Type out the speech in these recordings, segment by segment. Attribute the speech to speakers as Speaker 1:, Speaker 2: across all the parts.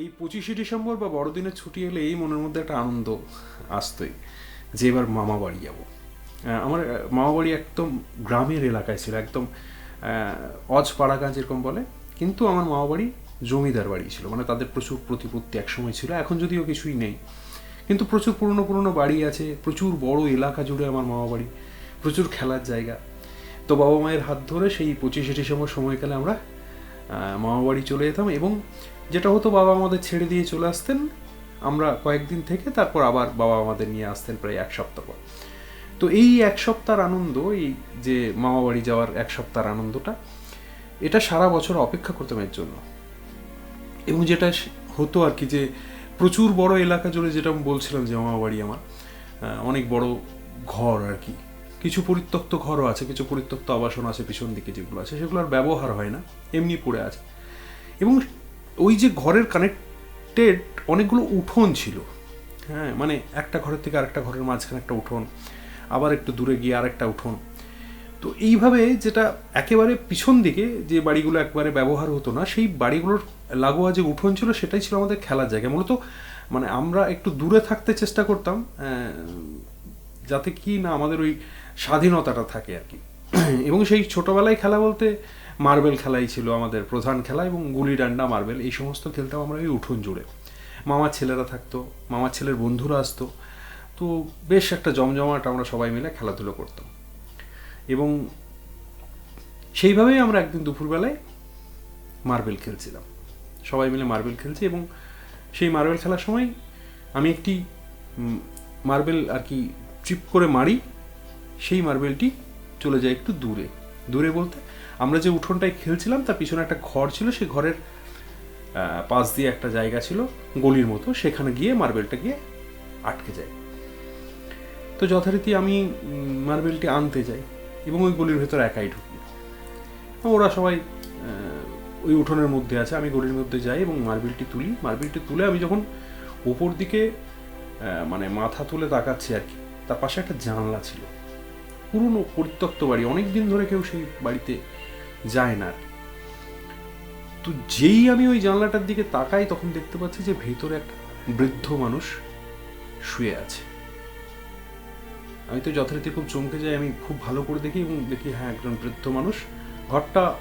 Speaker 1: এই পঁচিশে ডিসেম্বর বা বড়দিনের ছুটি এলে এই মনের মধ্যে একটা আনন্দ আসতোই যে এবার মামা বাড়ি যাব। আমার মামা বাড়ি একদম গ্রামের এলাকায় ছিল একদম আহ, অজ পাড়াগাঁ যেরকম বলে কিন্তু আমার মামা বাড়ি জমিদার বাড়ি ছিল মানে তাদের প্রচুর প্রতিপত্তি একসময় ছিল এখন যদিও কিছুই নেই। কিন্তু প্রচুর পুরনো পুরনো বাড়ি আছে প্রচুর বড় এলাকা জুড়ে আমার মামা বাড়ি প্রচুর খেলার জায়গা। তো বাবা মায়ের হাত ধরে সেই পঁচিশে ডিসেম্বর সময়কালে আমরা আহ, মামা বাড়ি চলে যেতাম এবং যেটা হতো বাবা আমাদের ছেড়ে দিয়ে চলে আসতেন। আমরা কয়েকদিন থেকে তারপর আবার বাবা আমাদের নিয়ে আসতেন প্রায় এক সপ্তাহ পর। তো এই এক সপ্তাহের আনন্দ এই যে মামা বাড়ি যাওয়ার এক সপ্তাহের আনন্দটা এটা সারা বছর অপেক্ষা করতাম এর জন্য। এবং যেটা হতো আর কি যে প্রচুর বড় এলাকা জুড়ে যেটা আমি বলছিলাম যে মামা বাড়ি আমার অনেক বড় ঘর আর কি। কিছু পরিত্যক্ত ঘরও আছে, কিছু পরিত্যক্ত আবাসন আছে পিছন দিকে যেগুলো আছে সেগুলো আর ব্যবহার হয় না, এমনি পড়ে আছে। এবং ওই যে ঘরের কানেক্টেড অনেকগুলো উঠোন ছিল হ্যাঁ মানে একটা ঘরের থেকে আরেকটা ঘরের মাঝখানে একটা উঠোন, আবার একটু দূরে গিয়ে আরেকটা উঠোন। তো এইভাবে যেটা একেবারে পিছন দিকে যে বাড়িগুলো একবারে ব্যবহার হতো না, সেই বাড়িগুলোর লাগোয়া যে উঠোন ছিল, সেটাই ছিল আমাদের খেলার জায়গা। মূলত মানে আমরা একটু দূরে থাকতে চেষ্টা করতাম যাতে কি না আমাদের ওই স্বাধীনতাটা থাকে আর কি। এবং সেই ছোটবেলায় খেলা বলতে মার্বেল খেলাই ছিল আমাদের প্রধান খেলা এবং গুলি ডান্ডা, মার্বেল এই সমস্ত খেলতাম আমরা ওই উঠোন জুড়ে। মামার ছেলেরা থাকতো, মামার ছেলের বন্ধুরা আসতো। তো বেশ একটা জমজমাট আমরা সবাই মিলে খেলাধুলো করতাম। এবং সেইভাবেই আমরা একদিন দুপুরবেলায় মার্বেল খেলছিলাম। সবাই মিলে মার্বেল খেলছি এবং সেই মার্বেল খেলার সময় আমি একটি মার্বেল আর কি ট্রিপ করে মারি, সেই মার্বেলটি চলে যায় একটু দূরে। দূরে বলতে, আমরা যে উঠোনটায় খেলছিলাম, তার পিছনে একটা ঘর ছিল সেই ঘরের পাশ দিয়ে একটা জায়গা ছিল, গলির মতো, সেখানে গিয়ে মার্বেলটা গিয়ে আটকে যায়। তো যথারীতি আমি মার্বেলটি আনতে যাই এবং ওই গলির ভেতর একাই ঢুকি। ওরা সবাই ওই উঠোনের মধ্যে আছে, আমি গলির মধ্যে যাই এবং মার্বেলটি তুলি। মার্বেলটি তুলে আমি যখন ওপর দিকে মানে মাথা তুলে তাকাচ্ছি আর কি তার পাশে একটা জানলা ছিল। পুরনো পরিত্যক্ত বাড়ি অনেক দিন ধরে কেউ সেই বাড়িতে যায় না তো যেই আমি ওই জানলাটার দিকে তাকাই, তখন দেখতে পাচ্ছি যে ভেতরে একটা বৃদ্ধ মানুষ শুয়ে আছে। আমি তো যথারীতি খুব চমকে যাই, আমি খুব ভালো করে দেখি এবং দেখি হ্যাঁ একজন বৃদ্ধ মানুষ। ঘরটা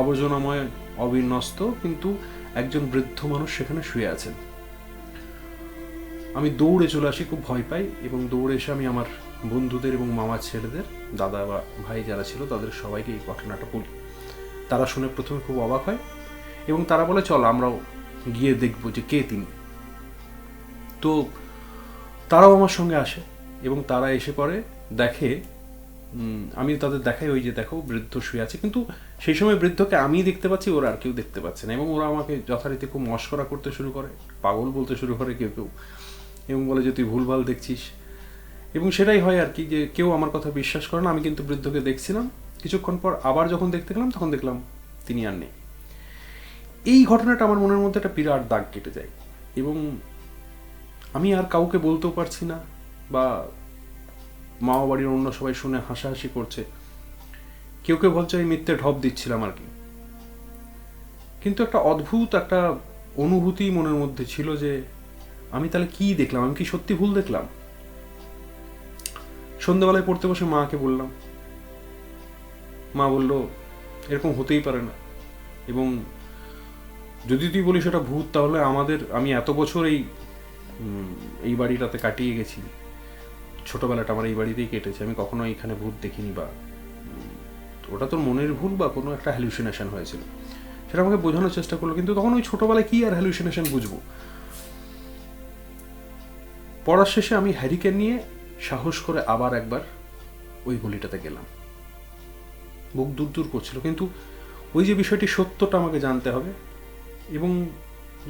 Speaker 1: আবর্জনাময়, অবিন্যস্ত, কিন্তু একজন বৃদ্ধ মানুষ সেখানে শুয়ে আছেন। আমি দৌড়ে চলে আসি, খুব ভয় পাই এবং দৌড়ে এসে আমি আমার বন্ধুদের এবং মামার ছেলেদের, দাদা বা ভাই যারা ছিল তাদের সবাইকে এই ঘটনাটা বলি। তারা শুনে প্রথমে খুব অবাক হয় এবং তারা বলে, চল, আমরাও গিয়ে দেখব যে কে তিনি। তো তারাও আমার সঙ্গে আসে এবং তারা এসে পরে দেখে আমি তাদের দেখাই, ওই যে দেখো, বৃদ্ধ শুয়ে আছে। কিন্তু সেই সময় বৃদ্ধকে আমি দেখতে পাচ্ছি, ওরা আর কেউ দেখতে পাচ্ছে না এবং ওরা আমাকে যথারীতি খুব মস্করা করতে শুরু করে, পাগল বলতে শুরু করে কেউ কেউ। এবং বলে যে, তুই ভুলভাল দেখছিস। এবং সেটাই হয় আর কি যে, কেউ আমার কথা বিশ্বাস করে না। আমি কিন্তু বৃদ্ধকে দেখছিলাম। কিছুক্ষণ পর আবার যখন দেখতে গেলাম, তখন দেখলাম তিনি আর নেই। এই ঘটনাটা আমার মনের মধ্যে একটা বিরাট দাগ কেটে যায়। এবং আমি আর কাউকে বলতেও পারছি না বা মামা বাড়ির অন্য সবাই শুনে হাসাহাসি করছে। কেউ কেউ বলছে আমি মিথ্যে ঢপ দিচ্ছিলাম আর কি। কিন্তু একটা অদ্ভুত একটা অনুভূতি মনের মধ্যে ছিল যে আমি তাহলে কি দেখলাম? আমি কি সত্যি ভুল দেখলাম? সন্ধ্যাবেলায় পড়তে বসে মাকে বললাম। মা বলল, এরকম হতেই পারে না। এবং যদি তুই বলিস সেটা ভূত, তাহলে আমাদের, আমি এত বছর এই এই বাড়িটাতে কাটিয়ে গেছি। ছোটবেলাটা আমার এই বাড়িতেই কেটেছে। আমি কখনো এখানে ভূত দেখিনি বা ওটা তোর মনের ভুল বা কোনো একটা হ্যালুসিনেশন হয়েছিল। সেটা আমাকে বোঝানোর চেষ্টা করল। কিন্তু তখন ওই ছোটবেলায় কি আর হ্যালুসিনেশন বুঝব? পড়ার শেষে আমি হ্যারিকেন নিয়ে সাহস করে আবার একবার ওই গলিটাতে গেলাম। বুক দূর দূর করছিল, কিন্তু ওই যে বিষয়টি সত্যটা আমাকে জানতে হবে, এবং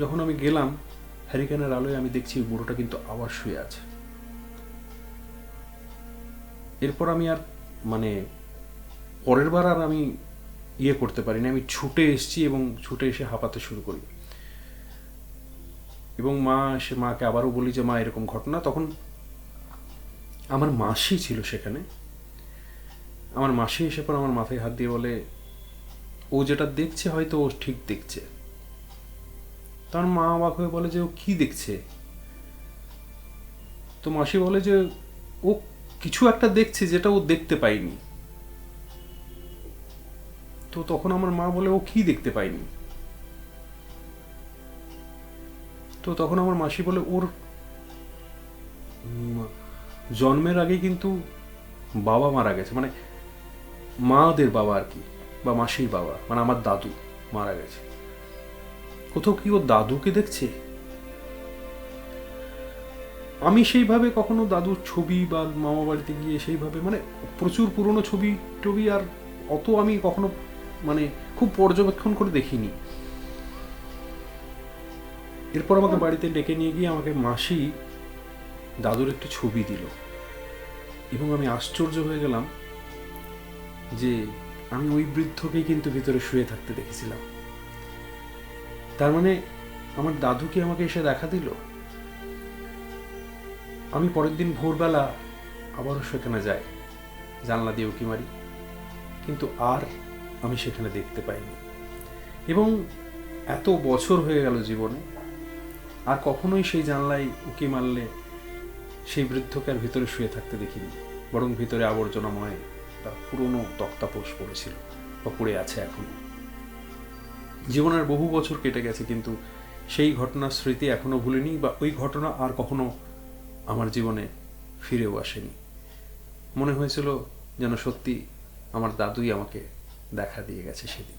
Speaker 1: যখন আমি গেলাম, হ্যারিকেনের আলোয় আমি দেখছি বুড়োটা কিন্তু আবার শুয়ে আছে। এরপর আমি আর মানে পরের বার আর আমি ইয়ে করতে পারিনি। আমি ছুটে এসেছি এবং ছুটে এসে হাঁপাতে শুরু করি। এবং মা, সে মাকে আবারও বলি যে, মা, এরকম ঘটনা। তখন আমার মাসি ছিল সেখানে। আমার মাসি এসে পর আমার মাথায় হাত দিয়ে বলে, ও যেটা দেখছে হয়তো ও ঠিক দেখছে। তার মা অবাক হয়ে বলে যে, ও কি দেখছে? তো মাসি বলে যে, ও কিছু একটা দেখছে যেটা ও দেখতে পায়নি। তো তখন আমার মা বলে, ও কি দেখতে পায়নি? তো তখন আমার মাসি বলে, ওর জন্মের আগে কিন্তু বাবা মারা গেছে। মানে মাদের বাবা আর কি, বা মাসির বাবা মানে আমার দাদু মারা গেছে। কোথাও কি ও দাদুকে দেখছে? আমি সেইভাবে কখনো দাদুর ছবি বা মামা বাড়িতে গিয়ে সেইভাবে মানে প্রচুর পুরনো ছবি টবি আর অত আমি কখনো মানে খুব পর্যবেক্ষণ করে দেখিনি। এরপর আমাকে বাড়িতে ডেকে নিয়ে গিয়ে আমাকে মাসি দাদুর একটি ছবি দিল। এবং আমি আশ্চর্য হয়ে গেলাম যে আমি ওই বৃদ্ধকেই কিন্তু ভিতরে শুয়ে থাকতে দেখেছিলাম। তার মানে আমার দাদু কি আমাকে এসে দেখা দিল? আমি পরের দিন ভোরবেলা আবারও সেখানে যাই, জানলা দিয়ে উকি মারি, কিন্তু আর আমি সেখানে দেখতে পাইনি। এবং এত বছর হয়ে গেল জীবনে আর কখনোই সেই জানলায় উকি মারলে সেই বৃদ্ধকে আর ভিতরে শুয়ে থাকতে দেখিনি। বরং ভিতরে আবর্জনাময় একটা পুরনো তক্তাপোষ পড়েছিল বা পড়ে আছে এখন। জীবনের বহু বছর কেটে গেছে, কিন্তু সেই ঘটনার স্মৃতি এখনও ভুলিনি বা ওই ঘটনা আর কখনো আমার জীবনে ফিরেও আসেনি। মনে হয়েছিল যেন সত্যি আমার দাদুই আমাকে দেখা দিয়ে গেছে সেদিন।